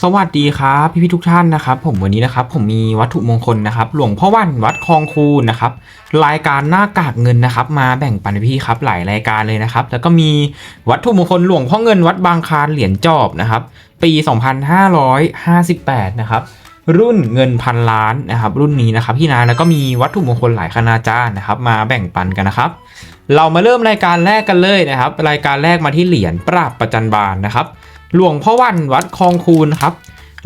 สวัสดีครับพี่พี่ๆทุกท่านนะครับ ผมวันนี้นะครับผมมีวัตถุมงคลนะครับ หลวงพ่อวันวัดคลองคูนะครับรายการหน้ากากเงินนะครับ มาแบ่งปันพี่ครับหลายรายการเลยนะครับ แล้วก็มีวัตถุมงคลหลวงพ่อเงินวัดบางคานเหรียญจอบนะครับ ปี 2558 นะครับ รุ่นเงินพันล้านนะครับ รุ่นนี้นะครับพี่นาแล้วก็มีวัตถุมงคลหลายคณาจารย์นะครับ มาแบ่งปันกันนะครับ เรามาเริ่มรายการแรกกันเลยนะครับ รายการแรกมาที่เหรียญปราบประจันบานนะครับ หลวงพ่อวันวัดคลองคูนครับ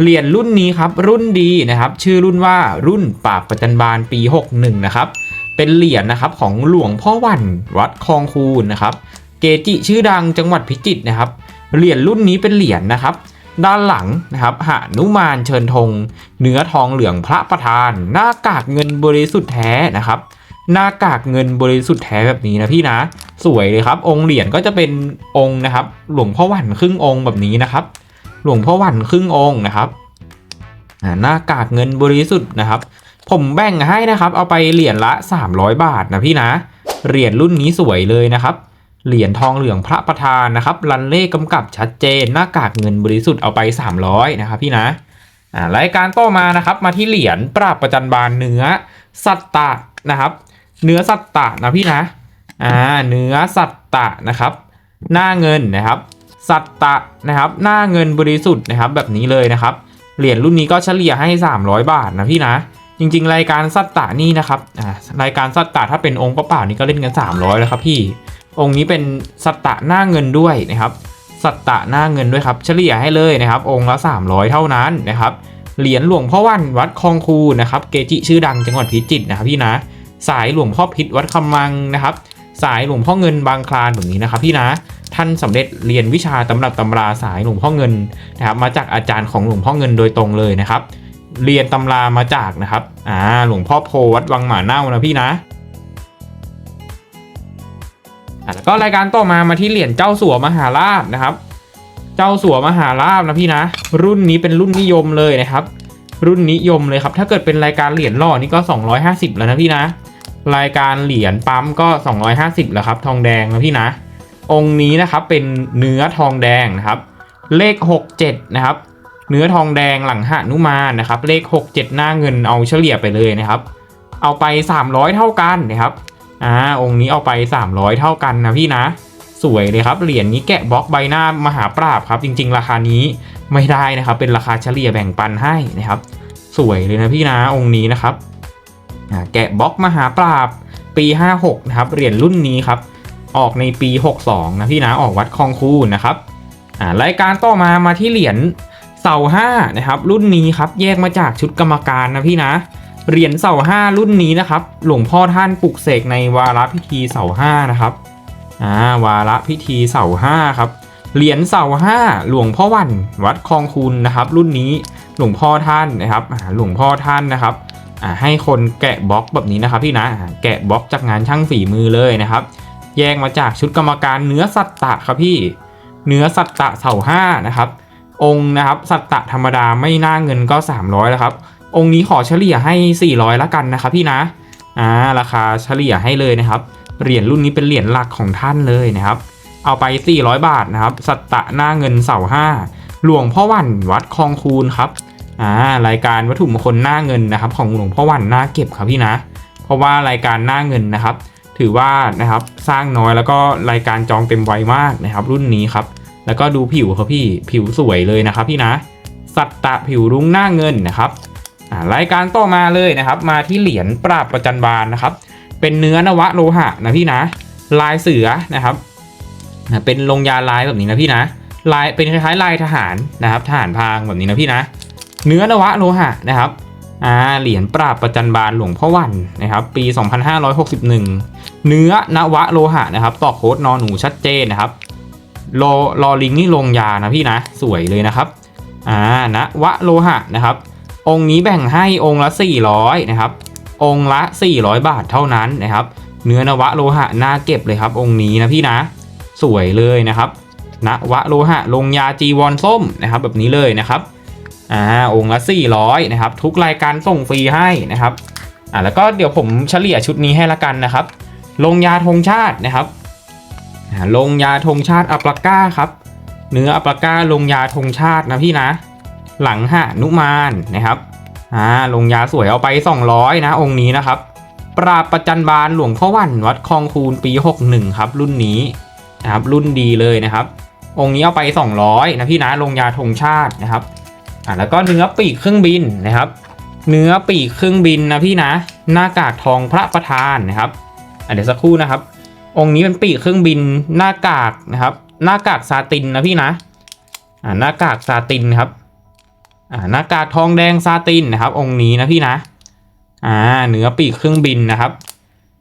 เหรียญรุ่นนี้ครับรุ่นดีนะครับ ชื่อรุ่นว่ารุ่นปราบประจันบานปี 61 นะครับ เป็นเหรียญนะครับของหลวงพ่อวันวัดคลองคูนนะครับ เกจิชื่อดังจังหวัดพิจิตรนะครับ เหรียญรุ่นนี้เป็นเหรียญนะครับ ด้านหลังนะครับหานุมานเชิญธงเนื้อทองเหลืองพระประธาน หน้ากากเงินบริสุทธิ์แท้นะครับ หน้ากากเงินบริสุทธิ์แท้แบบนี้นะพี่นะ สวยเลยครับ องค์เหรียญก็จะเป็นองค์นะครับ หลวงพ่อหวันครึ่งองค์แบบนี้นะครับ หลวงพ่อหวันครึ่งองค์นะครับหน้ากากเงินบริสุทธิ์นะครับ ผมแบ่งให้นะครับ เอาไปเหรียญละ 300 บาทนะพี่นะ เหรียญรุ่นนี้สวยเลยนะครับ เหรียญทองเหลืองพระประธานนะครับรันเล่กำกับชัดเจน หน้ากากเงินบริสุทธิ์เอาไป 300นะครับพี่นะอ่ารายการต่อมานะครับ มาที่เหรียญปราบประจันบานเนื้อสัตตะนะครับ เนื้อสัตตะนะพี่นะอ่าเนื้อสัตตะนะครับ หน้าเงินนะครับ สัตตะนะครับ หน้าเงินบริสุทธิ์นะครับ แบบนี้เลยนะครับเหรียญรุ่นนี้ก็เฉลี่ยให้ 300 บาทนะพี่นะ จริง ๆ รายการสัตตะนี่นะครับอ่ารายการสัตตะถ้าเป็นองค์เปล่านี่ก็เล่นกัน 300 แล้วครับพี่ องค์นี้เป็นสัตตะหน้าเงินด้วยนะครับ สัตตะหน้าเงินด้วยครับเฉลี่ยให้เลยนะครับ องค์ละ 300 เท่านั้นนะครับ เหรียญหลวงพ่อวันวัดคลองคูนะครับ เกจิชื่อดังจังหวัดพิจิตรนะครับพี่นะ สายหลวงพ่อพิษวัดคำมังนะครับ สายหลวงพ่อเงินบางคลานแบบนี้นะครับพี่นะท่านสำเร็จเรียนวิชาตำรับตำราสายหลวงพ่อเงินนะครับมาจากอาจารย์ของหลวงพ่อเงินโดยตรงเลยนะครับ เรียนตำรามาจากนะครับอ่าหลวงพ่อโพวัดวังหมาเน่านะพี่นะอะแล้วก็รายการต่อมามาที่เหรียญเจ้าสัวมหาราชนะครับ เจ้าสัวมหาราชนะพี่นะ รุ่นนี้เป็นรุ่นนิยมเลยนะครับ รุ่นนิยมเลยครับ ถ้าเกิดเป็นรายการเหรียญหล่อนี่ก็ 250 แล้วนะพี่นะ รายการเหรียญปั๊มก็ 250แล้วครับทองแดงนะพี่นะ องค์นี้นะครับเป็นเนื้อทองแดงนะครับ เลข 67 นะครับ เนื้อทองแดงหลังหนุมานนะครับ เลข 67 หน้าเงินเอาเฉลี่ยไปเลยนะครับ เอาไป 300 เท่ากันนะครับอ่าองค์นี้เอาไป 300 เท่ากันนะพี่นะ สวยเลยครับเหรียญนี้แกะบล็อกใบหน้ามหาปราบครับ จริง ๆ ราคานี้ไม่ได้นะครับ เป็นราคาเฉลี่ยแบ่งปันให้นะครับ สวยเลยนะพี่นะองค์นี้นะครับ แกะบล็อกมหาปราบปี 56 นะครับ เหรียญรุ่นนี้ครับ ออกในปี 62 นะพี่นะ ออกวัดคลองคูนนะครับรายการต่อมามาที่เหรียญเสาห้านะครับ รุ่นนี้ครับ แยกมาจากชุดกรรมการนะพี่นะ เหรียญเสาห้ารุ่นนี้นะครับ หลวงพ่อท่านปลุกเสกในวาระพิธีเสาห้านะครับอ่าวาระพิธีเสาห้าครับ เหรียญเสาห้าหลวงพ่อวันวัดคลองคูนนะครับ รุ่นนี้หลวงพ่อท่านนะครับหลวงพ่อท่านนะครับ ให้คนแกะบล็อกแบบนี้นะครับพี่นะแกะบล็อกจากงานช่างฝีมือเลยนะครับ แยกมาจากชุดกรรมการเนื้อสัตตะครับพี่ เนื้อสัตตะเสาห้านะครับ องค์นะครับสัตตะธรรมดาไม่น่าเงินก็ 300 แล้วครับ องค์นี้ขอเฉลี่ยให้ 400 ละกันนะครับพี่นะอ่าราคาเฉลี่ยให้เลยนะครับ เหรียญรุ่นนี้เป็นเหรียญหลักของท่านเลยนะครับ เอาไป 400 บาทนะครับ สัตตะหน้าเงินเสาห้าหลวงพ่อวันวัดคลองคูนครับ อ่ารายการวัตถุมงคลหน้าเงินนะครับ ของหลวงพ่อวันหน้าเก็บครับพี่นะ เพราะว่ารายการหน้าเงินนะครับ ถือว่านะครับสร้างน้อยแล้วก็รายการจองเต็มไวมากนะครับ รุ่นนี้ครับ แล้วก็ดูผิวครับพี่ผิวสวยเลยนะครับพี่นะ สัตตะผิวรุ้งหน้าเงินนะครับอ่ารายการต่อมาเลยนะครับ มาที่เหรียญปราบประจันบานนะครับ เป็นเนื้อนวะโลหะนะพี่นะ ลายเสือนะครับอ่าเป็นลงยาลายแบบนี้นะพี่นะลายเป็นคล้ายๆลายทหารนะครับทหารพรางแบบนี้นะพี่นะ เนื้อนวะโลหะนะครับอ่าเหรียญปราบประจันบานหลวงพ่อวันนะครับ ปี 2561 เนื้อนวะโลหะนะครับต่อโค้ดนอนหนูชัดเจนนะครับรอรอลิงนี่ลงยานะพี่นะสวยเลยนะครับอ่านะวะโลหะนะครับ องค์นี้แบ่งให้องค์ละ 400นะครับองค์ละ 400 บาทเท่านั้นนะครับ เนื้อนวะโลหะน่าเก็บเลยครับ องค์นี้นะพี่นะ สวยเลยนะครับนวะโลหะลงยาจีวรส้มนะครับ แบบนี้เลยนะครับ อ่าองค์ละ 400นะครับทุกรายการส่งฟรีให้นะครับอ่าแล้วก็เดี๋ยวผมเฉลี่ยชุดนี้ให้ละกันนะครับ ลงยาธงชาตินะครับอ่าลงยาธงชาติอัปลาก้าครับ เนื้ออัปลาก้าลงยาธงชาตินะพี่นะ หลังหะนุมานนะครับอ่าลงยาสวยเอาไป 200 นะ องค์นี้นะครับ ปราบประจันบานหลวงพ่อวันวัดคลองคูนปี 61 ครับ รุ่นนี้นะครับรุ่นดีเลยนะครับ องค์นี้เอาไป 200 นะพี่นะลงยาธงชาตินะครับ อ่าแล้วก็เนื้อปีกเครื่องบินนะครับ เนื้อปีกเครื่องบินนะพี่นะหน้ากากทองพระประธานนะครับอะเดี๋ยวสักครู่นะครับ องค์นี้เป็นปีกเครื่องบินหน้ากากนะครับ หน้ากากซาตินนะพี่นะอ่าหน้ากากซาตินครับอ่าหน้ากากทองแดงซาตินนะครับ องค์นี้นะพี่นะอ่าเนื้อปีกเครื่องบินนะครับ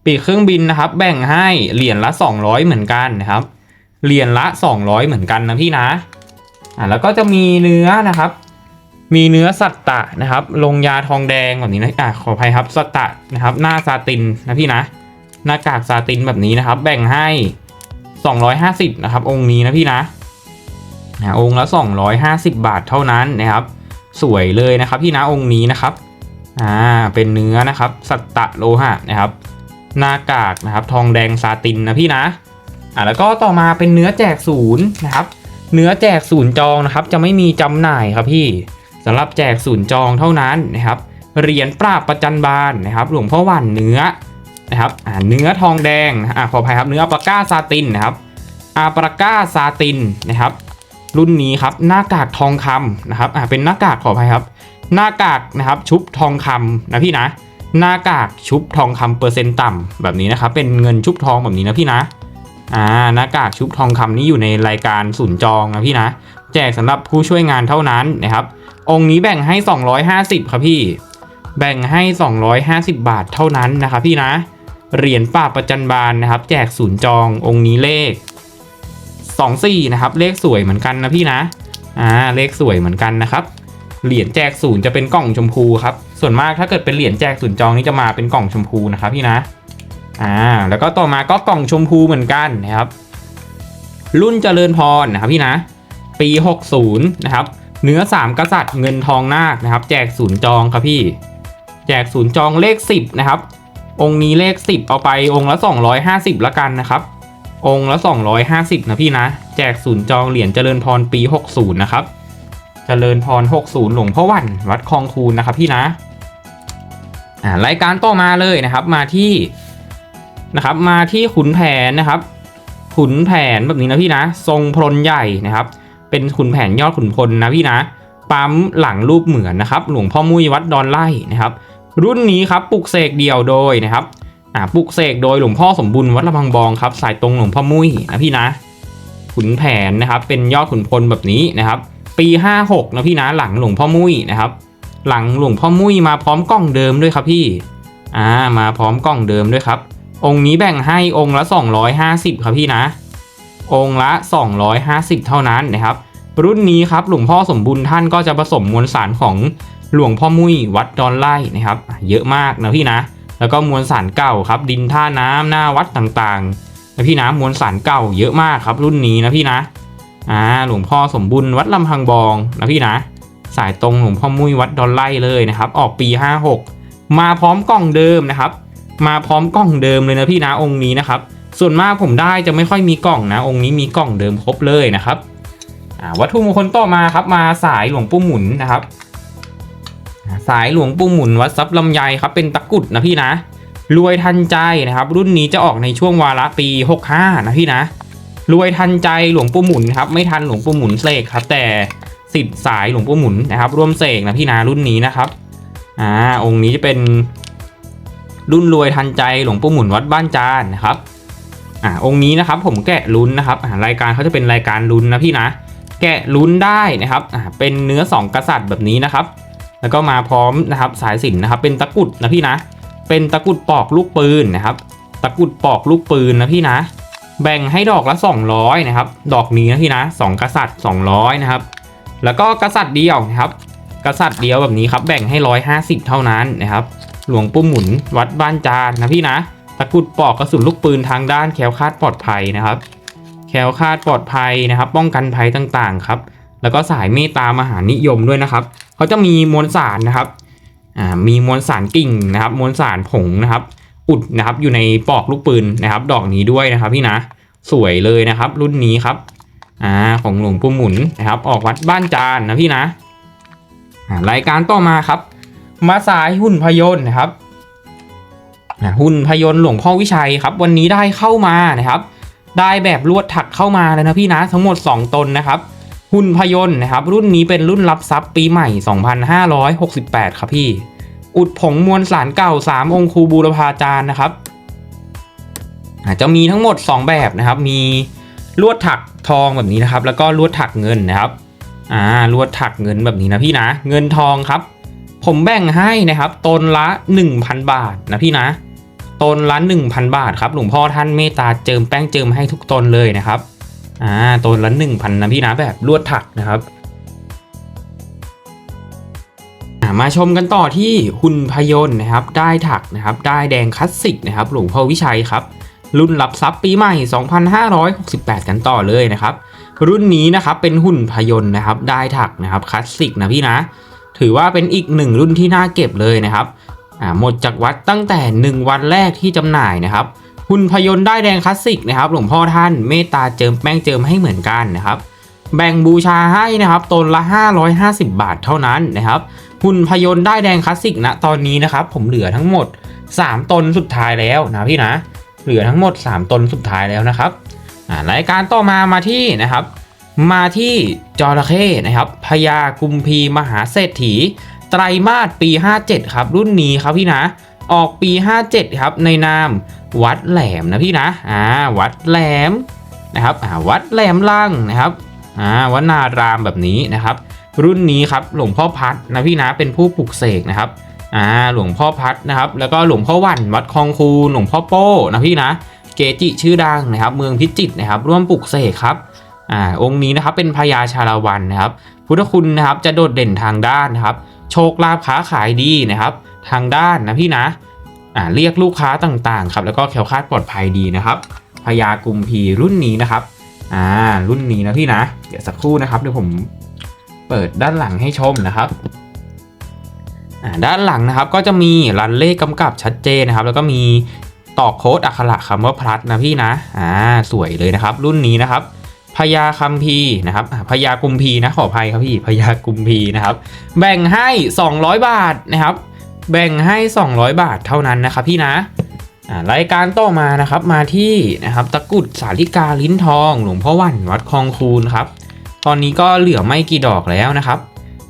ปีกเครื่องบินนะครับ แบ่งให้เหรียญละ 200 เหมือนกันนะครับเหรียญละ 200 เหมือนกันนะพี่นะอ่าแล้วก็จะมีเนื้อนะครับ มีเนื้อสัตตะนะครับ ลงยาทองแดงแบบนี้นะอ่าขออภัยครับสัตตะนะครับ หน้าซาตินนะพี่นะ หน้ากากซาตินแบบนี้นะครับ แบ่งให้ 250นะครับ องค์นี้นะพี่นะนะองค์ละ 250 บาทเท่านั้นนะครับ สวยเลยนะครับพี่นะองค์นี้นะครับอ่าเป็นเนื้อนะครับ สัตตะโลหะนะครับ หน้ากากนะครับ ทองแดงซาตินนะพี่นะอ่าแล้วก็ต่อมาเป็นเนื้อแจกศูนย์นะครับ เนื้อแจกศูนย์จองนะครับ จะไม่มีจำหน่ายครับพี่ สำหรับแจกศูนย์จองเท่านั้นนะครับเหรียญปราบประจันบานนะครับหลวงพ่อหวันเนื้อนะครับอ่าเนื้อทองแดงอ่าขออภัยครับเนื้ออปปาก้าซาตินนะครับอาปาก้าซาตินนะครับ รุ่นนี้ครับหน้ากากทองคำนะครับอ่าเป็นหน้ากากขออภัยครับ หน้ากากนะครับชุบทองคำนะพี่นะ หน้ากากชุบทองคำเปอร์เซ็นต์ต่ำแบบนี้นะครับเป็นเงินชุบทองแบบนี้นะพี่นะอ่าหน้ากากชุบทองคำนี้อยู่ในรายการศูนจองนะพี่นะ แจกสำหรับผู้ช่วยงานเท่านั้นนะครับ องค์นี้แบ่งให้ 250 ครับพี่ แบ่งให้ 250 บาทเท่านั้นนะครับพี่นะ เหรียญป่าประจันบานนะครับ แจกศูนย์จององค์นี้เลข 24 นะครับ เลขสวยเหมือนกันนะพี่นะ อ่า เลขสวยเหมือนกันนะครับ เหรียญแจกศูนย์จะเป็นกล่องชมพูครับ ส่วนมากถ้าเกิดเป็นเหรียญแจกศูนย์จองนี่จะมาเป็นกล่องชมพูนะครับพี่นะ อ่า แล้วก็ต่อมาก็กล่องชมพูเหมือนกันนะครับ รุ่นเจริญพรนะครับพี่นะ ปี 60 นะครับ เนื้อ 3 กษัตริย์เงินทองนาคนะครับ แจกศูนย์จองครับพี่ แจกศูนย์จองเลข 10 นะครับ องค์นี้เลข 10 เอาไปองค์ละ 250ละกันนะครับ องค์ละ 250 นะพี่นะ แจกศูนย์จองเหรียญเจริญพรปี 60 นะครับ เจริญพร 60 หลวงพ่อวันวัดคลองคูนนะครับพี่นะอ่ารายการต่อมาเลยนะครับมาที่นะครับมาที่ขุนแผนนะครับ ขุนแผนแบบนี้นะพี่นะ ทรงพลใหญ่นะครับ เป็นขุนแผนยอดขุนพลนะพี่นะ ปั๊มหลังรูปเหมือนนะครับ หลวงพ่อมุ้ยวัดดอนไล่นะครับ รุ่นนี้ครับปลุกเสกเดียวโดยนะครับอ่าปลุกเสกโดยหลวงพ่อสมบุญวัดละพังบองครับ สายตรงหลวงพ่อมุ้ยนะพี่นะ ขุนแผนนะครับ เป็นยอดขุนพลแบบนี้นะครับ ปี 56 นะพี่นะหลังหลวงพ่อมุ้ยนะครับ หลังหลวงพ่อมุ้ยมาพร้อมกล้องเดิมด้วยครับพี่อ่ามาพร้อมกล้องเดิมด้วยครับ องค์นี้แบ่งให้องค์ละ 250 ครับพี่นะ องค์ละ 250 เท่านั้นนะครับ รุ่นนี้ครับหลวงพ่อสมบุญท่านก็จะผสมมวลสารของหลวงพ่อมุ้ยวัดดอนไล่นะครับ เยอะมากนะพี่นะ แล้วก็มวลสารเก่าครับ ดินท่าน้ำหน้าวัดต่างๆนะพี่นะมวลสารเก่าเยอะมากครับ รุ่นนี้นะพี่นะอ่าหลวงพ่อสมบุญวัดลำพังบองนะพี่นะ สายตรงหลวงพ่อมุ้ยวัดดอนไล่เลยนะครับ ออกปี 56 มาพร้อมกล่องเดิมนะครับ มาพร้อมกล่องเดิมเลยนะพี่นะองค์นี้นะครับ ส่วนมากผมได้จะไม่ค่อยมีกล่องนะ องค์นี้มีกล่องเดิมครบเลยนะครับวัตถุมงคลต่อมาครับมาสายหลวงปู่หมุนนะครับ สายหลวงปู่หมุนวัดซับลำไยครับเป็นตะกุดนะพี่นะ รวยทันใจนะครับ รุ่นนี้จะออกในช่วงวาระปี 65 นะพี่นะ รวยทันใจหลวงปู่หมุนครับไม่ทันหลวงปู่หมุนเสกครับ แต่สิทธิ์สายหลวงปู่หมุนนะครับ ร่วมเสกนะพี่นะรุ่นนี้นะครับอ่าองค์นี้จะเป็นรุ่นรวยทันใจหลวงปู่หมุนวัดบ้านจานนะครับ อ่าองค์นี้นะครับผมแกะลุ้นนะครับอ่ารายการเขาจะเป็นรายการลุ้นนะพี่นะ แกะลุ้นได้นะครับอ่าเป็นเนื้อสองกษัตริย์แบบนี้นะครับ แล้วก็มาพร้อมนะครับสายสินนะครับ เป็นตะกุดนะพี่นะ เป็นตะกุดปอกลูกปืนนะครับ ตะกุดปอกลูกปืนนะพี่นะ แบ่งให้ดอกละ 200นะครับ ดอกนี้นะพี่นะสองกษัตริย์ 200นะครับ แล้วก็กษัตริย์เดียวนะครับ กษัตริย์เดียวแบบนี้ครับ แบ่งให้ 150 เท่านั้นนะครับ หลวงปู่หมุนวัดบ้านจานนะพี่นะ ตะกรุดปอกกระสุนลูกปืนทางด้านแคล้วคาดปลอดภัยนะครับ แคล้วคาดปลอดภัยนะครับ ป้องกันภัยต่างๆครับ แล้วก็สายเมตตามหานิยมด้วยนะครับเขาจะมีมวลสารนะครับอ่ามีมวลสารกิ่งนะครับ มวลสารผงนะครับ อุดนะครับอยู่ในปอกลูกปืนนะครับ ดอกนี้ด้วยนะครับพี่นะสวยเลยนะครับ รุ่นนี้ครับอ่าของหลวงปู่หมุนนะครับ ออกวัดบ้านจานนะพี่นะอ่ารายการต่อมาครับ มาสายหุ่นพยนต์นะครับ อ่าหุ่นพยนต์หลวงพ่อวิชัยครับ วันนี้ได้เข้ามานะครับ ได้แบบลวดถักเข้ามาเลยนะพี่นะทั้งหมด 2 ตนนะครับ หุ่นพยนต์นะครับ รุ่นนี้เป็นรุ่นรับทรัพย์ปีใหม่ 2568 ครับพี่ อุดผงมวลสารเก่า 3 องค์ครูบูรพาจารย์นะครับอาจจะมีทั้งหมด 2 แบบนะครับ มีลวดถักทองแบบนี้นะครับ แล้วก็ลวดถักเงินนะครับ อ่าลวดถักเงินแบบนี้นะพี่นะ เงินทองครับ ผมแบ่งให้นะครับตนละ 1,000 บาทนะพี่นะตนละ1,000 บาทครับหลวงพ่อท่านเมตตาเจิมแป้งเจิมให้ทุกตนเลยนะครับอ่าตนละ1,000นะพี่นะแบบลวดถักนะครับมาชมกันต่อที่หุ่นพยนต์นะครับ ได้ถักนะครับได้แดงคลาสสิกนะครับหลวงพ่อวิชัยครับ รุ่นรับทรัพย์ปีใหม่ 2568 กันต่อเลยนะครับ รุ่นนี้นะครับเป็นหุ่นพยนต์นะครับ ได้ถักนะครับคลาสสิกนะพี่นะ ถือว่าเป็นอีกหนึ่งรุ่นที่น่าเก็บเลยนะครับอ่าหมดจากวัดตั้งแต่ 1 วันแรกที่จำหน่ายนะครับหุ่นพยนต์ได้แดงคลาสสิกนะครับหลวงพ่อท่านเมตตาเจิมแป้งเจิมให้เหมือนกันนะครับแบ่งบูชาให้นะครับตนละ 550 บาทเท่านั้นนะครับหุ่นพยนต์ได้แดงคลาสสิกนะตอนนี้นะครับผมเหลือทั้งหมด 3 ตนสุดท้ายแล้วนะพี่นะเหลือทั้งหมด 3 ตนสุดท้ายแล้วนะครับอ่ารายการต่อมามาที่นะครับ มาที่จระเข้นะครับพญากุมพีมหาเศรษฐี ไตรมาสปี 57 ครับ รุ่นนี้ครับพี่นะ ออกปี 57 ครับ ในนามวัดแหลมนะพี่นะอ่าวัดแหลมนะครับอ่าวัดแหลมล่างนะครับอ่าวัดนารามแบบนี้นะครับ รุ่นนี้ครับหลวงพ่อพัดนะพี่นะเป็นผู้ปลุกเสกนะครับอ่าหลวงพ่อพัดนะครับ แล้วก็หลวงพ่อวันวัดคลองคูหลวงพ่อโป้นะพี่นะ เกจิชื่อดังนะครับ เมืองพิจิตรนะครับ ร่วมปลุกเสกครับ อ่าองค์นี้นะครับเป็นพญาชาละวันนะครับ พุทธคุณนะครับจะโดดเด่นทางด้านนะครับ โชคลาภค้าขายดีนะครับ ทางด้านนะพี่นะอ่าเรียกลูกค้าต่างๆครับแล้วก็แคล้วคลาดปลอดภัยดีนะครับพญากุมพีรุ่นนี้นะครับอ่ารุ่นนี้นะพี่นะ เดี๋ยวสักครู่นะครับเดี๋ยวผมเปิดด้านหลังให้ชมนะครับอ่าด้านหลังนะครับก็จะมีรันเลขกำกับชัดเจนนะครับ แล้วก็มีตอกโค้ดอักขระคำว่าพลัดนะพี่นะอ่าสวยเลยนะครับ รุ่นนี้นะครับ พญาคัมภีนะครับพญากุมพีนะขออภัยครับพี่พญากุมพีนะครับ แบ่งให้ 200 บาทนะครับ แบ่งให้ 200 บาทเท่านั้นนะครับพี่นะรายการต่อมานะครับมาที่นะครับตะกุดสาลิกาลิ้นทอง หลวงพ่อวันวัดคลองคูนครับตอนนี้ก็เหลือไม่กี่ดอกแล้วนะครับ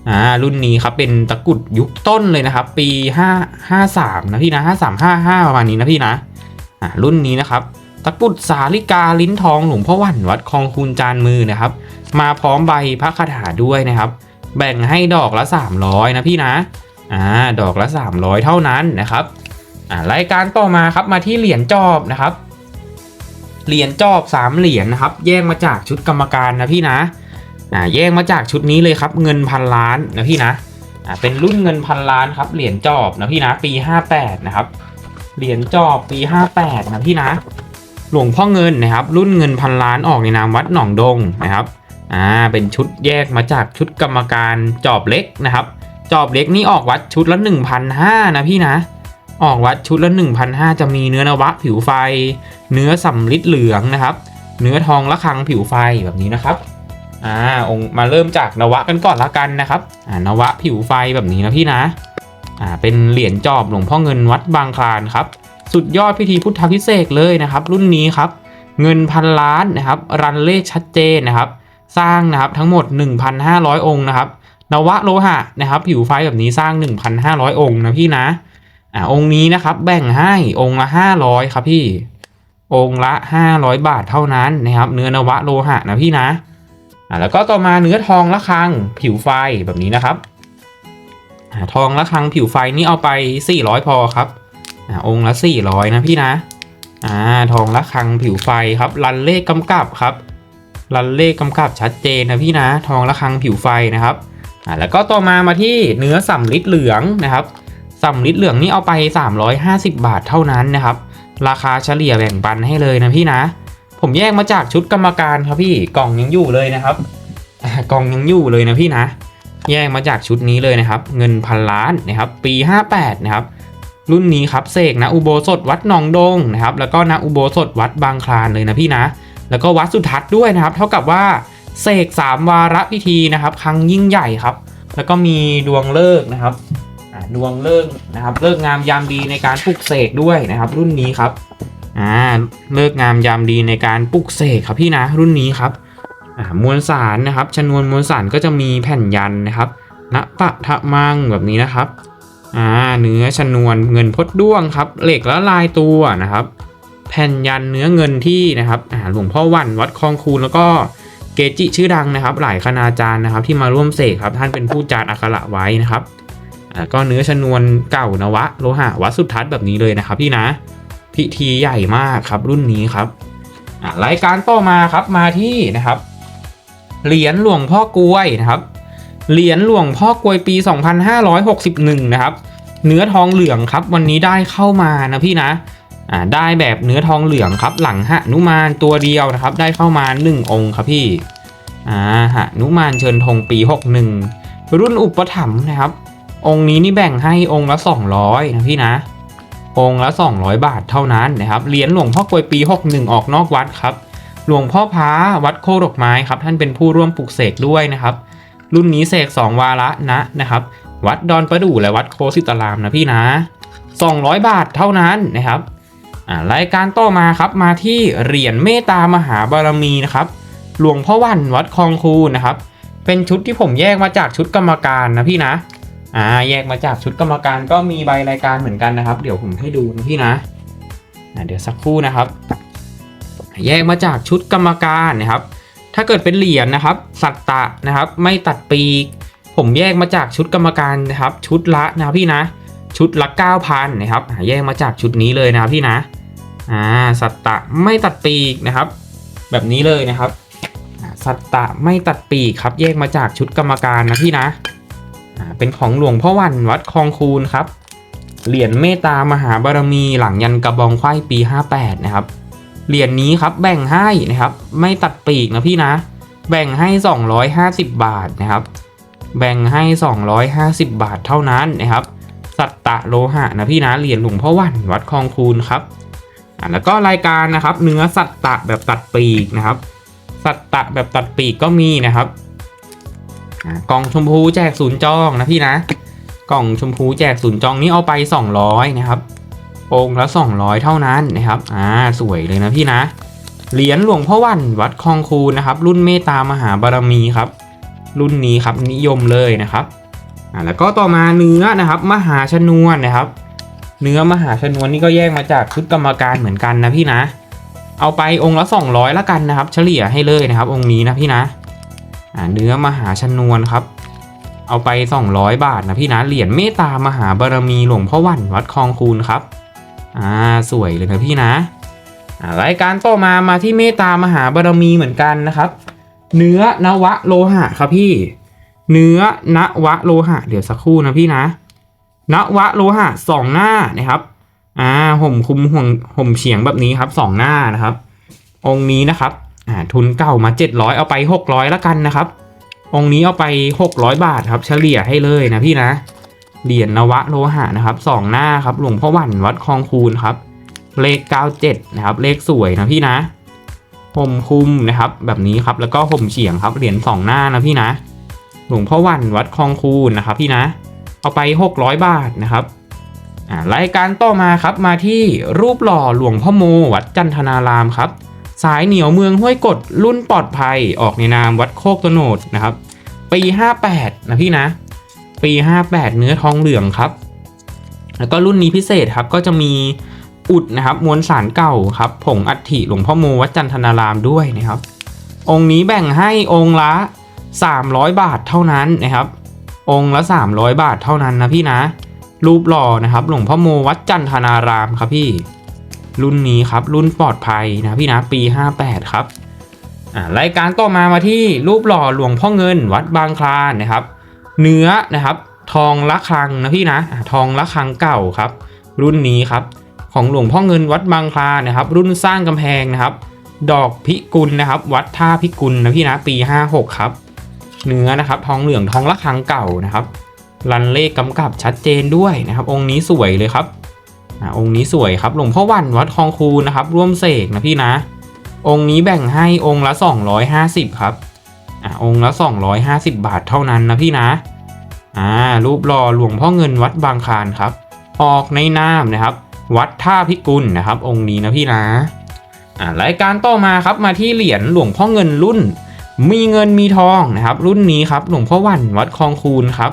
อ่ารุ่นนี้ครับเป็นตะกุดยุคต้นเลยนะครับ ปี 5 53 นะพี่นะ 5355 ประมาณนี้นะพี่นะอ่ารุ่นนี้นะครับ ตะกุดสาลิกาลิ้นทองหลวงพ่อวันวัดคลองคูนจานมือนะครับ มาพร้อมใบพระคาถาด้วยนะครับ แบ่งให้ดอกละ 300 นะพี่นะอ่าดอกละ 300 เท่านั้นนะครับอ่ารายการต่อมาครับมาที่เหรียญจอบนะครับ เหรียญจอบ3เหรียญนะครับ แยกมาจากชุดกรรมการนะพี่นะอ่าแยกมาจากชุดนี้เลยครับ เงินพันล้านนะพี่นะอ่าเป็นรุ่นเงินพันล้านครับเหรียญจอบนะพี่นะปี 58 นะครับเหรียญจอบปี 58 นะพี่นะ หลวงพ่อเงินนะครับ รุ่นเงินพันล้านออกในนามวัดหนองดงนะครับอ่าเป็นชุดแยกมาจากชุดกรรมการจอบเล็กนะครับ จอบเล็กนี่ออกวัดชุดละ1,500นะพี่นะ ออกวัดชุดละ1,500จะมีเนื้อนวะผิวไฟ เนื้อสำลิดเหลืองนะครับ เนื้อทองละคังผิวไฟแบบนี้นะครับอ่าองค์มาเริ่มจากนวะกันก่อนละกันนะครับอ่านวะผิวไฟแบบนี้นะพี่นะอ่าเป็นเหรียญจอบหลวงพ่อเงินวัดบางคลานครับ สุดยอดพิธีพุทธพิเศษเลยนะครับ รุ่นนี้ครับ เงินพันล้านนะครับ รันเลขชัดเจนนะครับ สร้างนะครับทั้งหมด 1,500 องค์นะครับ นวะโลหะนะครับ ผิวไฟแบบนี้สร้าง 1,500 องค์นะพี่นะอ่าองค์นี้นะครับ แบ่งให้องค์ละ 500 ครับพี่ องค์ละ 500 บาทเท่านั้นนะครับ เนื้อนวะโลหะนะพี่นะอ่าแล้วก็ต่อมาเนื้อทองละคัง ผิวไฟแบบนี้นะครับอ่าทองละคังผิวไฟนี่เอาไป 400 พอครับ อ่าองค์ละ 400 นะพี่นะอ่าทองละคังผิวไฟครับรันเลขกำกับครับรันเลขกำกับชัดเจนนะพี่นะทองละคังผิวไฟนะครับอ่าแล้วก็ต่อมามาที่เนื้อสำลิดเหลืองนะครับสำลิดเหลืองนี่เอาไป 350 บาทเท่านั้นนะครับ ราคาเฉลี่ยแบ่งปันให้เลยนะพี่นะ ผมแยกมาจากชุดกรรมการครับพี่กล่องยังอยู่เลยนะครับกล่องยังอยู่เลยนะพี่นะ แยกมาจากชุดนี้เลยนะครับ เงินพันล้านนะครับ ปี 58 นะครับ รุ่นนี้ครับเสกนะอุโบสถวัดหนองดงนะครับแล้วก็นะอุโบสถวัดบางคลานเลยนะพี่นะ แล้วก็วัดสุทัศน์ด้วยนะครับ เท่ากับว่าเสกสามวาระพิธีนะครับ ครั้งยิ่งใหญ่ครับ แล้วก็มีดวงเลิกนะครับดวงเลิกนะครับเลิกงามยามดีในการปลุกเสกด้วยนะครับ รุ่นนี้ครับอ่าเลิกงามยามดีในการปลุกเสกครับพี่นะรุ่นนี้ครับอ่ามวลสารนะครับชนวนมวลสารก็จะมีแผ่นยันนะครับณปะทะมังแบบนี้นะครับ อ่าเนื้อชนวนเงินพดด้วงครับ เหล็กละลายตัวนะครับ แผ่นยันเนื้อเงินที่นะครับอ่าหลวงพ่อวันวัดคลองคูนแล้วก็เกจิชื่อดังนะครับ หลายคณาจารย์นะครับ ที่มาร่วมเสกครับ ท่านเป็นผู้จารอักขระไว้นะครับอ่าก็เนื้อชนวนเก่านวะโลหะวัดสุทัศน์แบบนี้เลยนะครับพี่นะ พิธีใหญ่มากครับรุ่นนี้ครับอ่ารายการต่อมาครับมาที่นะครับเหรียญหลวงพ่อกล้วยนะครับ เหรียญหลวงพ่อกลวยปี 2561 นะครับ เนื้อทองเหลืองครับ วันนี้ได้เข้ามานะพี่นะอ่าได้แบบเนื้อทองเหลืองครับ หลังหนุมานตัวเดียวนะครับ ได้เข้ามา 1 องค์ครับพี่อ่าหนุมานเชิญธงปี 61 รุ่นอุปถัมภ์นะครับ องค์นี้นี่แบ่งให้องค์ละ 200 นะพี่นะ องค์ละ 200 บาทเท่านั้นนะครับเหรียญหลวงพ่อกลวยปี 61 ออกนอกวัดครับหลวงพ่อพ้าวัดโคกดอกไม้ครับ ท่านเป็นผู้ร่วมปลุกเสกด้วยนะครับ รุ่นนี้เสก2วาระนะนะครับ วัดดอนประดู่และวัดโคสิตารามนะพี่นะ 200 บาทเท่านั้นนะครับรายการต่อมาครับมาที่เหรียญเมตตามหาบารมีนะครับหลวงพ่อวันวัดคลองคูนะครับ เป็นชุดที่ผมแยกมาจากชุดกรรมการนะพี่นะอ่าแยกมาจากชุดกรรมการก็มีใบรายการเหมือนกันนะครับ เดี๋ยวผมให้ดูนะพี่นะอ่าเดี๋ยวสักครู่นะครับ แยกมาจากชุดกรรมการนะครับ ถ้าเกิดเป็นเหรียญนะครับ สัตตะนะครับ ไม่ตัดปีก ผมแยกมาจากชุดกรรมการนะครับ ชุดละนะพี่นะ ชุดละ9,000นะครับแยกมาจากชุดนี้เลยนะพี่นะอ่าสัตตะไม่ตัดปีกนะครับ แบบนี้เลยนะครับสัตตะไม่ตัดปีกครับ แยกมาจากชุดกรรมการนะพี่นะอ่าเป็นของหลวงพ่อวันวัดคลองคูนครับ เหรียญเมตตามหาบารมีหลังยันกระบองไขว้ปี 58 นะครับ เหรียญนี้ครับแบ่งให้นะครับ ไม่ตัดปีกนะพี่นะ แบ่งให้ 250 บาทนะครับ แบ่งให้ 250 บาทเท่านั้นนะครับ สัตตะโลหะนะพี่นะเหรียญหลวงพ่อวันวัดคลองคูนครับอ่าแล้วก็รายการนะครับเนื้อสัตตะแบบตัดปีกนะครับ สัตตะแบบตัดปีกก็มีนะครับกล่องชมพูแจกศูนย์จองนะพี่นะ กล่องชมพูแจกศูนย์จองนี้เอาไป 200นะครับ องค์ละ 200 เท่านั้นนะครับ อ่า สวยเลยนะพี่นะ เหรียญหลวงพ่อวันวัดคลองคูนะครับ รุ่นเมตตามหาบารมีครับ รุ่นนี้ครับนิยมเลยนะครับ อ่า แล้วก็ต่อมาเนื้อนะครับ มหาชนวนนะครับ เนื้อมหาชนวนนี่ก็แยกมาจากชุดกรรมการเหมือนกันนะพี่นะ เอาไปองค์ละ 200 ละกันนะครับ เฉลี่ยให้เลยนะครับ องค์นี้นะพี่นะ อ่า เนื้อมหาชนวนครับเอาไป 200 บาทนะพี่นะ เหรียญเมตตามหาบารมีหลวงพ่อวันวัดคลองคูนครับ อ่าสวยเลยนะพี่นะรายการต่อมามาที่เมตตามหาบารมีเหมือนกันนะครับ เนื้อนวะโลหะครับพี่ เนื้อนวะโลหะ เดี๋ยวสักครู่นะพี่นะนวะโลหะสองหน้านะครับอ่าห่มคุมห่วงห่มเฉียงแบบนี้ครับสองหน้านะครับ องค์นี้นะครับอ่าทุนเก่ามา 700 เอาไป 600ละกันนะครับ องค์นี้เอาไป 600 บาทครับ เฉลี่ยให้เลยนะพี่นะ เหรียญนวะโลหะนะครับสองหน้าครับหลวงพ่อหวันวัดคลองคูนครับ เลข 97 นะครับ เลขสวยนะพี่นะห่มคลุมนะครับ แบบนี้ครับแล้วก็ห่มเฉียงครับเหรียญสองหน้านะพี่นะหลวงพ่อวันวัดคลองคูนนะครับ พี่นะ เอาไป 600 บาทนะครับอ่ารายการต่อมาครับมาที่รูปหล่อหลวงพ่อโม วัดจันทนารามครับ สายเหนียวเมืองห้วยกดรุ่นปลอดภัยออกในนามวัดโคกตโนดนะครับ ปี 58 นะพี่นะ ปี 58 เนื้อทองเหลืองครับ แล้วก็รุ่นนี้พิเศษครับก็จะมีอุดนะครับมวลสารเก่าครับผงอัฐิหลวงพ่อโมวัดจันทนารามด้วยนะครับ องค์นี้แบ่งให้องค์ละ 300 บาทเท่านั้นนะครับ องค์ละ 300 บาทเท่านั้นนะพี่นะ รูปหล่อนะครับ หลวงพ่อโมวัดจันทนารามครับพี่ รุ่นนี้ครับรุ่นปลอดภัยนะพี่นะปี 58 ครับรายการต่อมามาที่รูปหล่อหลวงพ่อเงินวัดบางคลานนะครับ เนื้อนะครับ ทองละครังนะพี่นะทองละครังเก่าครับ รุ่นนี้ครับ ของหลวงพ่อเงินวัดบางคลานะครับ รุ่นสร้างกำแพงนะครับ ดอกพิกุลนะครับ วัดท่าพิกุลนะพี่นะปี 56 ครับ เนื้อนะครับ ทองเหลืองทองละครังเก่านะครับรันเลขกำกับชัดเจนด้วยนะครับ องค์นี้สวยเลยครับอ่าองค์นี้สวยครับหลวงพ่อวันวัดคลองคูนะครับ ร่วมเสกนะพี่นะ องค์นี้แบ่งให้องค์ละ 250 ครับ อ่าองค์ละ 250 บาทเท่านั้นนะพี่นะอ่ารูปหล่อหลวงพ่อเงินวัดบางคานครับ ออกในนามนะครับ วัดท่าพิกุลนะครับ องค์นี้นะพี่นะอ่ารายการต่อมาครับมาที่เหรียญหลวงพ่อเงินรุ่น มีเงินมีทองนะครับ รุ่นนี้ครับหลวงพ่อวันวัดคลองคูนครับ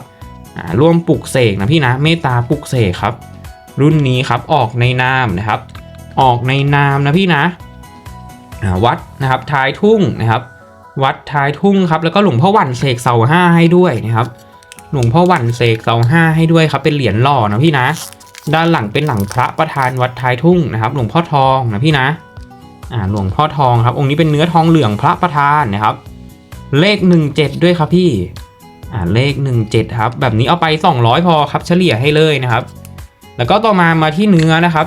อ่าร่วมปลุกเสกนะพี่นะเมตตาปลุกเสกครับ รุ่นนี้ครับออกในนามนะครับ ออกในนามนะพี่นะอ่าวัดนะครับท้ายทุ่งนะครับ วัดท้ายทุ่งครับ แล้วก็หลวงพ่อวันเสกเสาห้าให้ด้วยนะครับ หลวงพ่อวันเสกเสาห้าให้ด้วยครับ เป็นเหรียญหล่อนะพี่นะ ด้านหลังเป็นหลังพระประธานวัดท้ายทุ่งนะครับ หลวงพ่อทองนะพี่นะ อ่าหลวงพ่อทองครับ องค์นี้เป็นเนื้อทองเหลืองพระประธานนะครับ เลข17ด้วยครับพี่ อ่าเลข17ครับ แบบนี้เอาไป200พอครับ เฉลี่ยให้เลยนะครับ แล้วก็ต่อมามาที่เนื้อนะครับ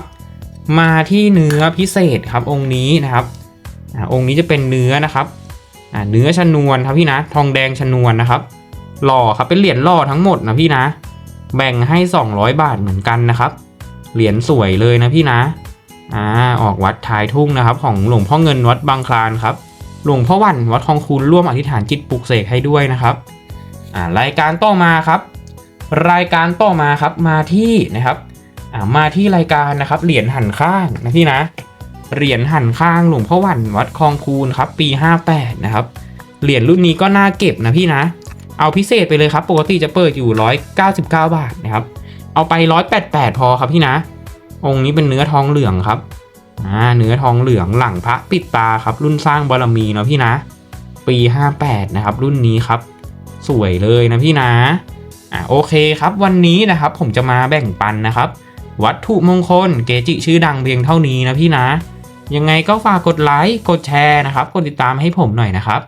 มาที่เนื้อพิเศษครับองค์นี้นะครับ อ่าองค์นี้จะเป็นเนื้อนะครับ เนื้อชนวนครับพี่นะ ทองแดงชนวนนะครับ หล่อครับเป็นเหรียญหล่อทั้งหมดนะพี่นะ แบ่งให้ 200 บาทเหมือนกันนะครับ เหรียญสวยเลยนะพี่นะอ่าออกวัดท้ายทุ่งนะครับ ของหลวงพ่อเงินวัดบางคลานครับ หลวงพ่อวันวัดคลองคูนร่วมอธิษฐานจิตปลุกเสกให้ด้วยนะครับอ่ารายการต่อมาครับ รายการต่อมาครับมาที่นะครับอ่ามาที่รายการนะครับ เหรียญหันข้างนะพี่นะ เหรียญหันข้างหลวงพ่อวันวัดคลองคูนครับ ปี 58 นะครับ เหรียญรุ่นนี้ก็น่าเก็บนะพี่นะ เอาพิเศษไปเลยครับ ปกติจะเปิดอยู่ 199 บาทนะครับ เอาไป 188 พอครับพี่นะ องค์นี้เป็นเนื้อทองเหลืองครับอ่าเนื้อทองเหลืองหลังพระปิดตาครับ รุ่นสร้างบารมีเนาะพี่นะ ปี 58 นะครับ รุ่นนี้ครับ สวยเลยนะพี่นะอ่าโอเคครับ วันนี้นะครับผมจะมาแบ่งปันนะครับ วัตถุมงคลเกจิชื่อดังเพียงเท่านี้นะพี่นะ ยังไงก็ฝากกดไลค์กดแชร์นะครับ กดติดตามให้ผมหน่อยนะครับ